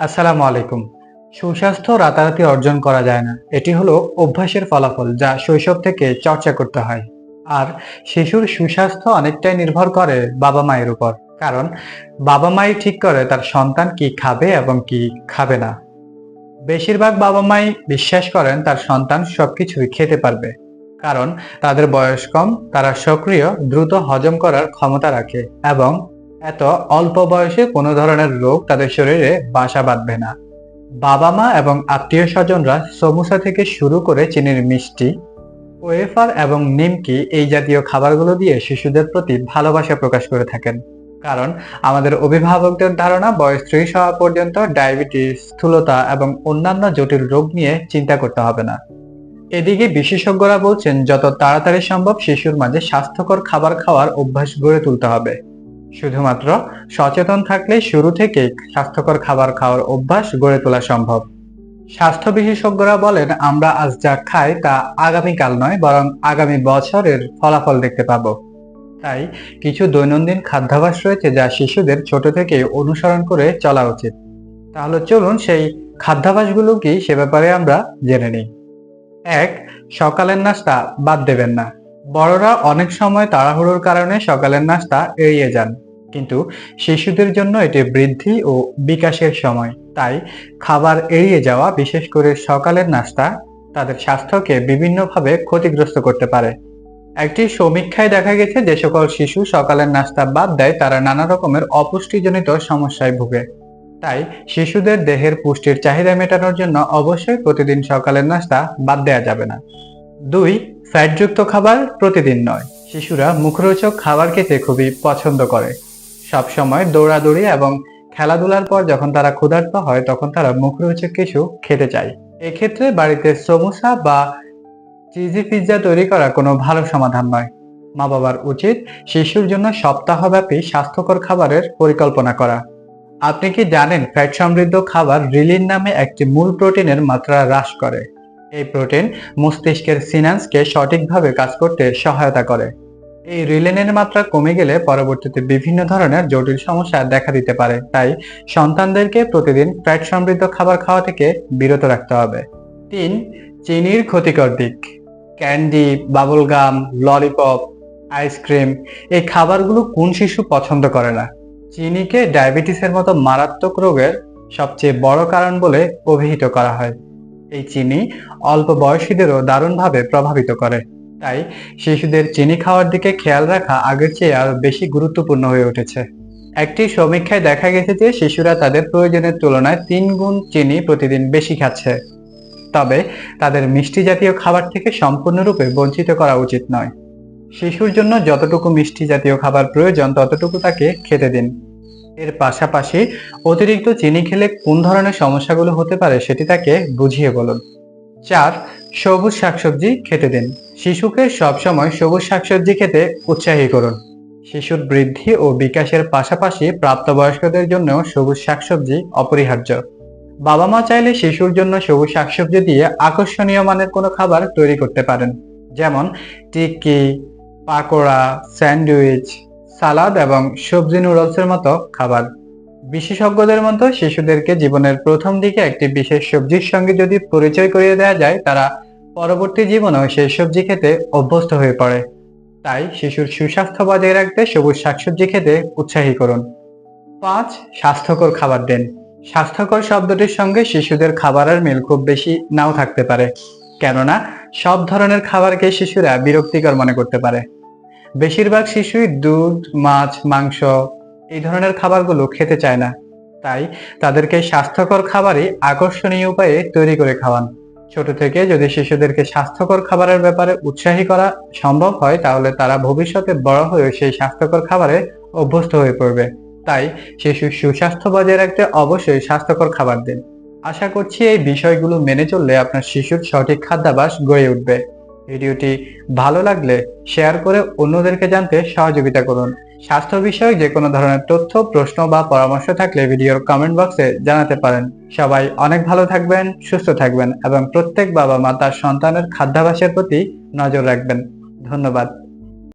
আসসালামু আলাইকুম। সুস্বাস্থ্য রাতারাতি অর্জন করা যায় না। এটি হলো অভ্যাসের ফলাফল যা শৈশব থেকে চর্চা করতে হয়। আর শিশুর সুস্বাস্থ্য অনেকটাই নির্ভর করে বাবা মায়ের উপর। কারণ বাবা মাই ঠিক করে তার সন্তান কি খাবে এবং কি খাবে না। বেশিরভাগ বাবা মাই বিশ্বাস করেন তার সন্তান সবকিছুই খেতে পারবে। কারণ তাদের বয়স কম, তারা সক্রিয়, দ্রুত হজম করার ক্ষমতা রাখে এবং এত অল্প বয়সে কোনো ধরনের রোগ তাদের শরীরে বাসা বাঁধবে না। বাবা মা এবং আত্মীয় স্বজনরা সমুসা থেকে শুরু করে চিনির মিষ্টি, ওয়েফার এবং নিমকি এই জাতীয় খাবারগুলো দিয়ে শিশুদের প্রতি ভালোবাসা প্রকাশ করে থাকেন। কারণ আমাদের অভিভাবকদের ধারণা বয়স ত্রিশ হওয়া পর্যন্ত ডায়াবেটিস, স্থূলতা এবং অন্যান্য জটিল রোগ নিয়ে চিন্তা করতে হবে না। এদিকে বিশেষজ্ঞরা বলছেন, যত তাড়াতাড়ি সম্ভব শিশুর মাঝে স্বাস্থ্যকর খাবার খাওয়ার অভ্যাস গড়ে তুলতে হবে। শুধুমাত্র সচেতন থাকলে শুরু থেকেই স্বাস্থ্যকর খাবার খাওয়ার অভ্যাস গড়ে তোলা সম্ভব। স্বাস্থ্য বিশেষজ্ঞরা বলেন, আমরা আজ যা খাই তা আগামীকাল নয়, বরং আগামী বছরের ফলাফল দেখতে পাবো। তাই কিছু দৈনন্দিন খাদ্যাভ্যাস রয়েছে যা শিশুদের ছোট থেকে অনুসরণ করে চলা উচিত। তাহলে চলুন সেই খাদ্যাভ্যাসগুলো কি সে ব্যাপারে আমরা জেনে নিই। এক, সকালের নাস্তা বাদ দেবেন না। বড়রা অনেক সময় তাড়াহুড়োর কারণে সকালের নাস্তা এড়িয়ে যান। কিন্তু শিশুদের জন্য এটি বৃদ্ধি ও বিকাশের সময়। তাই খাবার এড়িয়ে যাওয়া, বিশেষ করে সকালের নাস্তা, তাদের স্বাস্থ্যকে বিভিন্নভাবে ক্ষতিগ্রস্ত করতে পারে। একটি সমীক্ষায় দেখা গেছে যে সকল শিশু সকালের নাস্তা বাদ দেয়, তারা নানা রকমের অপুষ্টিজনিত সমস্যায় ভুগে। তাই শিশুদের দেহের পুষ্টির চাহিদা মেটানোর জন্য অবশ্যই প্রতিদিন সকালের নাস্তা বাদ দেওয়া যাবে না। দুই, ফ্যাটযুক্ত খাবার প্রতিদিন নয়। শিশুরা মুখরোচক খাবার খেতে খুবই পছন্দ করে। সব সময় দৌড়াদৌড়ি এবং খেলাধুলার পর যখন তারা ক্ষুধার্ত হয়, তখন তারা মুখরোচক কিছু খেতে চায়। এক্ষেত্রে বাড়িতে সমোসা বা চিজি পিৎজা তৈরি করা কোনো ভালো সমাধান নয়। মা বাবার উচিত শিশুর জন্য সপ্তাহব্যাপী স্বাস্থ্যকর খাবারের পরিকল্পনা করা। আপনি কি জানেন ফ্যাট সমৃদ্ধ খাবার রিলিন নামে একটি মূল প্রোটিনের মাত্রা হ্রাস করে? এই প্রোটিন মস্তিষ্কের সিনান্সকে সঠিকভাবে কাজ করতে সহায়তা করে। এই রিলেনের মাত্রা কমে গেলে পরবর্তীতে বিভিন্ন ধরনের জটিল সমস্যা দেখা দিতে পারে। তাই সন্তানদেরকে প্রতিদিন ফ্যাট সমৃদ্ধ খাবার খাওয়া থেকে বিরত রাখতে হবে। তিন, চিনির ক্ষতিকর দিক। Candy bubble gum lollipop, ice cream এই খাবারগুলো কোন শিশু পছন্দ করে না? চিনিকে ডায়াবেটিসের মতো মারাত্মক রোগের সবচেয়ে বড় কারণ বলে অভিহিত করা হয়। এই চিনি অল্প বয়সীদেরও দারুণভাবে প্রভাবিত করে। তাই শিশুদের চিনি খাওয়ার দিকে খেয়াল রাখা আগের চেয়ে আরও বেশি গুরুত্বপূর্ণ হয়ে উঠেছে। একটি সমীক্ষায় দেখা গেছে যে শিশুরা তাদের প্রয়োজনের তুলনায় তিন গুণ চিনি প্রতিদিন বেশি খাচ্ছে। তবে তাদের মিষ্টি জাতীয় খাবার থেকে সম্পূর্ণরূপে বঞ্চিত করা উচিত নয়। শিশুর জন্য যতটুকু মিষ্টি জাতীয় খাবার প্রয়োজন ততটুকু তাকে খেতে দিন। এর পাশাপাশি অতিরিক্ত চিনি খেলে কোন ধরনের সমস্যাগুলো হতে পারে সেটি তাকে বুঝিয়ে বলুন। চার সবুজ শাকসবজি খেতে দিন। শিশুকে সবসময় সবুজ শাকসবজি খেতে উৎসাহী করুন। শিশুর বৃদ্ধি ও বিকাশের পাশাপাশি প্রাপ্তবয়স্কদের জন্য সবুজ শাকসবজি অপরিহার্য। বাবা মা চাইলে শিশুর জন্য সবুজ শাকসবজি দিয়ে আকর্ষণীয় মানের কোনো খাবার তৈরি করতে পারেন। যেমন টিক্কি, পাকোড়া, স্যান্ডউইচ, সালাদ এবং সবজি নুডলসের মতো খাবার। বিশেষজ্ঞদের মতো শিশুদেরকে জীবনের প্রথম দিকে একটি বিশেষ সবজির সঙ্গে যদি পরিচয় করিয়ে দেওয়া যায়, তারা পরবর্তী জীবনেও সেই সবজি খেতে অভ্যস্ত হয়ে পড়ে। তাই শিশুর সুস্বাস্থ্য বজায় রাখতে সবুজ শাকসবজি খেতে উৎসাহী করুন। পাঁচ, স্বাস্থ্যকর খাবার দিন। স্বাস্থ্যকর শব্দটির সঙ্গে শিশুদের খাবারের মিল খুব বেশি নাও থাকতে পারে। কেননা, সব ধরনের খাবারকে শিশুরা বিরক্তিকর মনে করতে পারে। বেশিরভাগ শিশুই দুধ, মাছ, মাংস এই ধরনের খাবারগুলো খেতে চায় না। তাই তাদেরকে স্বাস্থ্যকর খাবারই আকর্ষণীয় উপায়ে তৈরি করে খাওয়ান। ছোট থেকে যদি শিশুদেরকে স্বাস্থ্যকর খাবারের ব্যাপারে উৎসাহী করা সম্ভব হয়, তাহলে তারা ভবিষ্যতে বড় হয়ে সেই স্বাস্থ্যকর খাবারে অভ্যস্ত হয়ে পড়বে। তাই শিশুর সুস্বাস্থ্য বজায় রাখতে অবশ্যই স্বাস্থ্যকর খাবার দিন। আশা করছি এই বিষয়গুলো মেনে চললে আপনার শিশুর সঠিক খাদ্যাভ্যাস গড়ে উঠবে। ভিডিওটি ভালো লাগলে শেয়ার করে অন্যদেরকে জানতে সহযোগিতা করুন। স্বাস্থ্য বিষয়ক যে কোনো ধরনের তথ্য, প্রশ্ন বা পরামর্শ থাকলে ভিডিওর কমেন্ট বক্সে জানাতে পারেন। সবাই অনেক ভালো থাকবেন, সুস্থ থাকবেন এবং প্রত্যেক বাবা মা তার সন্তানের খাদ্যাভাসের প্রতি নজর রাখবেন। ধন্যবাদ।